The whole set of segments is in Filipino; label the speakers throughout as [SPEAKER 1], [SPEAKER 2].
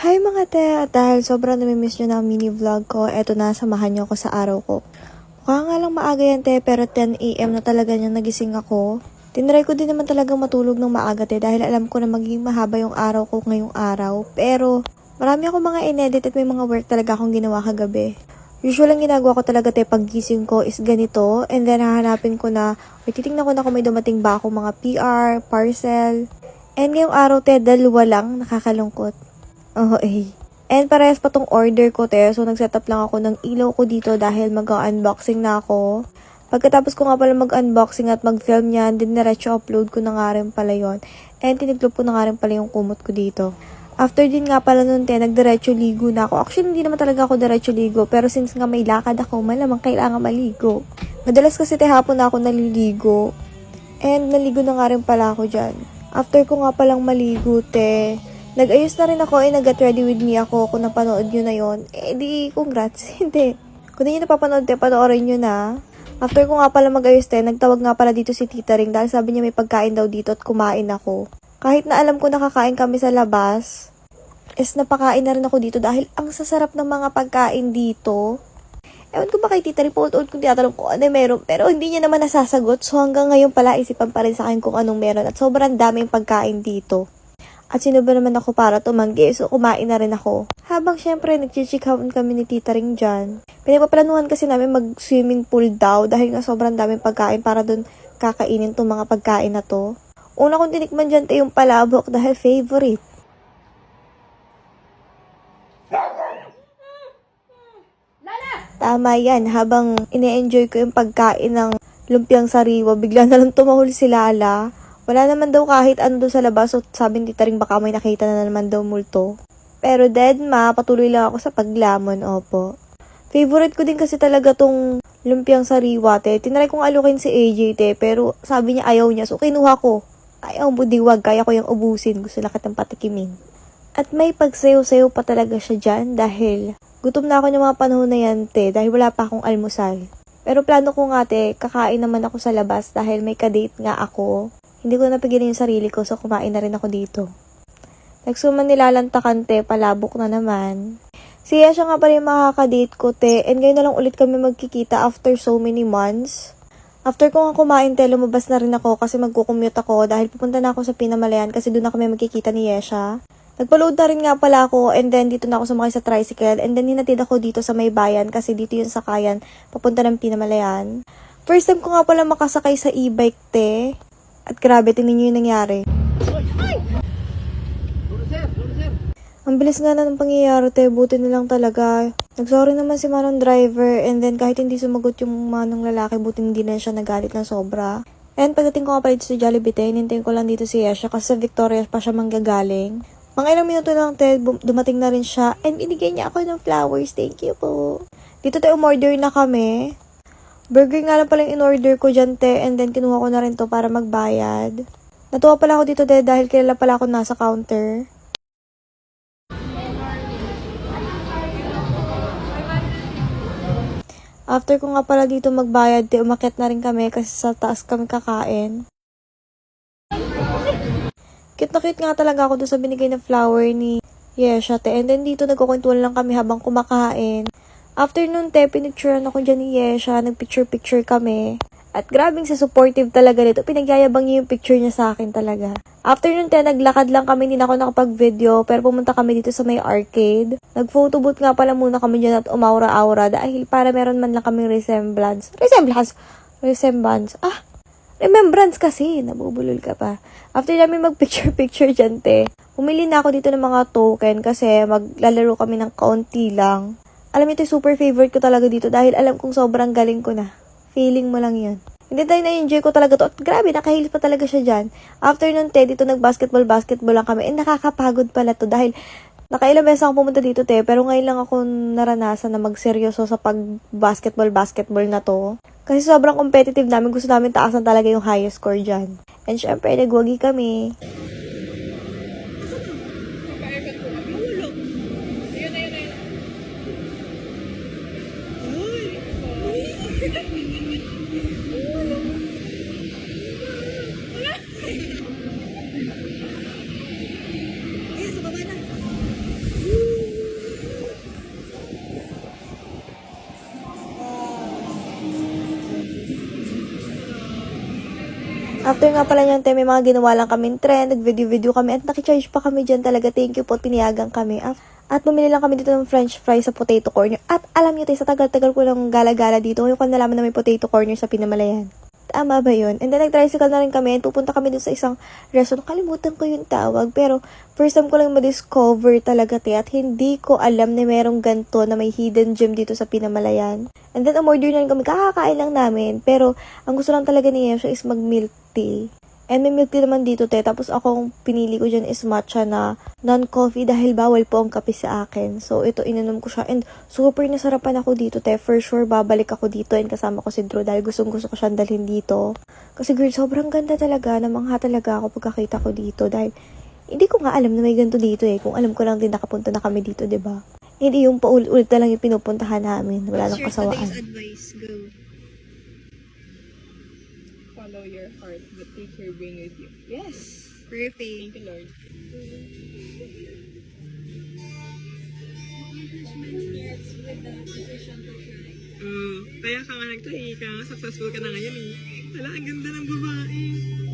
[SPEAKER 1] Hi mga te! At dahil sobrang namimiss nyo na ang mini vlog ko, eto na, samahan nyo ako sa araw ko. Mukha nga lang maaga yan te, pero 10am na talaga niyang nagising ako. Tinry ko din naman talagang matulog ng maaga te, dahil alam ko na magiging mahaba yung araw ko ngayong araw. Pero, marami ako mga inedit at may mga work talaga akong ginawa kagabi. Usual ang ginagawa ko talaga te pag gising ko is ganito, and then hahanapin ko na, may titingnan ko na kung may dumating ba akong mga PR, parcel. And ngayong araw te, dalawa lang, nakakalungkot. Oo eh. And parehas pa tong order ko, te. So, nag-setup lang ako ng ilaw ko dito dahil mag-unboxing na ako. Pagkatapos ko nga pala mag-unboxing at mag-film yan, din diretso upload ko na nga rin pala yon And tiniklop ko na nga rin pala yung kumot ko dito. After din nga pala nun, te, nagdiretso ligo na ako. Actually, hindi naman talaga ako diretso ligo. Pero since nga may lakad ako, malamang kailangan maligo. Madalas kasi te, hapon na ako naliligo. And naligo na nga rin pala ako dyan. After ko nga palang maligo, te, Nag-ayos na rin ako, eh, nag-get ready with me ako. Kung napanood nyo na yon eh, di, congrats. Hindi. Kung di nyo napapanood, te, panoorin nyo na. After ko nga pala mag-ayos, te, nagtawag nga pala dito si Tita Ring dahil sabi niya may pagkain daw dito at kumain ako. Kahit na alam ko nakakain kami sa labas, is napakain na rin ako dito dahil ang sasarap ng mga pagkain dito. Ewan ko ba kay Tita Ring, paulit-ulit kong tinatanong kung ano meron, pero hindi niya naman nasasagot. So hanggang ngayon pala, isipan pa rin sa akin kung anong meron at sobrang daming pagkain dito. At sino ba naman ako para tumanggi? So, kumain na rin ako. Habang syempre, nagchichikawan kami ni Tita Ring dyan. Pinapaplanuhan kasi namin mag-swimming pool daw dahil nga sobrang daming pagkain para dun kakainin tong mga pagkain na to. Una kong tinikman dyan, te, yung palabok dahil favorite. Tama yan, habang ine-enjoy ko yung pagkain ng lumpiang sariwa, bigla na lang tumahol si Lala. Wala naman daw kahit ano doon sa labas, so sabi ni Tita rin baka may nakita na naman daw multo. Pero dead ma, patuloy lang ako sa paglamon, opo. Favorite ko din kasi talaga tong lumpiang sariwa, te. Tinry kong alukin si AJ, te, pero sabi niya ayaw niya, so kinuha ko. Ayaw mo diwag, kaya ko yung ubusin, gusto lang kitang patikimin. At may pagsayo-sayo pa talaga siya dyan dahil gutom na ako ng mga panahon na yan, te, dahil wala pa akong almusal. Pero plano ko nga, te, kakain naman ako sa labas dahil may kadate nga ako. Hindi ko napigilan yung sarili ko, so kumain na rin ako dito. Nagsuman nilalantakan, te, palabok na naman. Siya siya nga pala yung makakadate ko, te, and ngayon na lang ulit kami magkikita after so many months. After ko nga kumain, te, lumabas na rin ako kasi magkukumute ako dahil pupunta na ako sa Pinamalayan kasi doon na kami magkikita ni Yesha. Nagpa-load na rin nga pala ako and then dito na ako sumakay sa tricycle and then hinatid ako dito sa may bayan kasi dito yung sakayan papunta ng Pinamalayan. First time ko nga pala makasakay sa e-bike, te. At grabe, tingnan nyo yung nangyari. Ang bilis nga na ng pangyayari, te. Buti na lang talaga. Nagsorry naman si manong driver and then kahit hindi sumagot yung manong lalaki, buti hindi na siya nagalit ng sobra. And pagdating ko nga pala dito sa Jollibee, te, hinintayin ko lang dito si Yesha kasi sa Victoria pa siya manggagaling. Mga ilang minuto lang, te, dumating na rin siya and binigay niya ako ng flowers. Thank you po. Dito, te, umorder na kami. Burger nga lang pala yung in-order ko dyan, te, and then kinuha ko na rin to para magbayad. Natuwa pala ako dito, te, dahil kilala pala ako nasa counter. After ko nga pala dito magbayad, te, umakyat na rin kami kasi sa taas kami kakain. Cute na cute nga talaga ako doon sa binigay na flower ni Yesha, te. And then dito nagkukwentuhan lang kami habang kumakain. After nun, te, pinicturean ako dyan ni Yesha. Nagpicture-picture kami. At grabing sa supportive talaga nito. Pinagyayabang niya yung picture niya sa akin talaga. After nun, te, naglakad lang kami. Hindi na ako nakapag-video. Pero pumunta kami dito sa may arcade. Nag-photo booth nga pala muna kami dyan at umaura-aura. Dahil para meron man lang kaming resemblance. Resemblance? Resemblance? Ah, remembrance kasi. Nabubulol ka pa. After namin mag-picture-picture dyan, te, umili na ako dito ng mga token kasi maglalaro kami ng kaunti lang. Alam niyo, te, super favorite ko talaga dito dahil alam kong sobrang galing ko na. Feeling mo lang yun. Hindi tayo na-enjoy ko talaga to. At grabe, nakahilis pa talaga siya dyan. After nun, te, dito nag-basketball-basketball lang kami. Eh, nakakapagod pala to dahil nakailang beses ako pumunta dito, te. Pero ngayon lang ako naranasan na magseryoso sa pag-basketball-basketball na to. Kasi sobrang competitive namin. Gusto namin taasan talaga yung highest score dyan. And syempre, nagwagi kami. After nga pala niyan, te, may mga ginawa lang kaming trend, nag-video-video kami, at nakicharge pa kami dyan talaga. Thank you po, piniyagan kami. At bumili lang kami dito ng french fries sa potato corner. At alam niyo, te, sa tagal-tagal ko lang gala-gala dito, ngayon ko nalaman na may potato corner sa Pinamalayan. Tama ba yun? And then, nag-tricycle na rin kami. And pupunta kami dun sa isang restaurant. Kalimutan ko yung tawag. Pero, first time ko lang ma-discover talaga, te. At hindi ko alam na merong ganto na may hidden gem dito sa Pinamalayan. And then, umorder na rin kami. Kakakain lang namin. Pero, ang gusto lang talaga ni Yesha is mag-milk tea. And may milk tea naman dito, te. Tapos akong pinili ko dyan is matcha na non-coffee dahil bawal po ang kape sa akin. So, ito, inanom ko siya. And super nasarapan ako dito, te. For sure, babalik ako dito and kasama ko si Drew dahil gustong gusto ko siyang dalhin dito. Kasi girl, sobrang ganda talaga. Namangha talaga ako pagkakita ko dito dahil hindi ko nga alam na may ganito dito eh. Kung alam ko lang din nakapunta na kami dito, 'di ba? Hindi yung paulit-ulit na lang yung pinupuntahan namin. Wala lang kasawaan.
[SPEAKER 2] advice? Go.
[SPEAKER 3] Follow your heart, but take your brain with you. Yes.
[SPEAKER 2] Perfect.
[SPEAKER 3] Thank you, Lord. Mm, kaya ka nga nagtahi ka, successful ka na ngayon eh. Hala, ang ganda ng babae.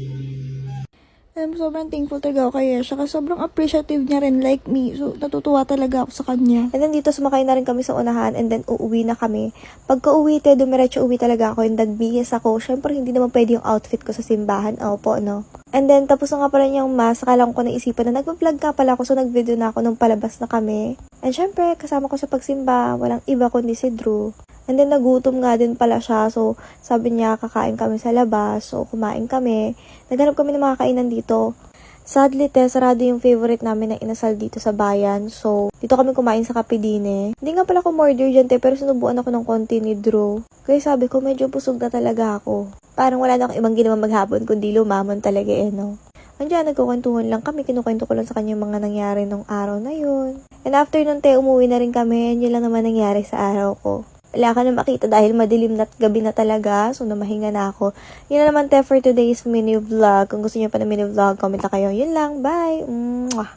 [SPEAKER 1] Alam, sobrang thankful talaga ako kay Yesha kasi sobrang appreciative niya rin like me. So, natutuwa talaga ako sa kanya. And then dito, sumakay na rin kami sa unahan and then uuwi na kami. Pagka uwi, te, dumiretso uwi talaga ako and nagbihis ako. Siyempre, hindi naman pwede yung outfit ko sa simbahan. Opo, no? And then, tapos na nga pala yung mask, akala ko naisipan na nagpa-vlog nga pala ako so nag-video na ako nung palabas na kami. And syempre, kasama ko sa pagsimba, walang iba kundi si Drew. And then, nagutom nga din pala siya. So, sabi niya, kakain kami sa labas. So, kumain kami. Naghanap kami ng mga kainan dito. Sadly, te, sarado yung favorite namin na inasal dito sa bayan. So, dito kami kumain sa Kapidine. Hindi nga pala ako order dyan, te, pero sinubuan ako ng konti ni Drew. Kaya sabi ko, medyo busog na talaga ako. Parang wala na akong ibang ginawa maghapon, kundi lumamon talaga eh, no? Andiyan, nagkukwentuhan lang kami. Kinukwento ko lang sa kanya yung mga nangyari nung araw na yun. And after nun, te, umuwi na rin kami. Yun lang naman nangyari sa araw ko. Wala ka na makita dahil madilim na gabi na talaga. So, namahinga na ako. Yun na naman, te, for today's mini vlog. Kung gusto niyo pa ng mini vlog, comment na kayo. Yun lang. Bye! Mwah!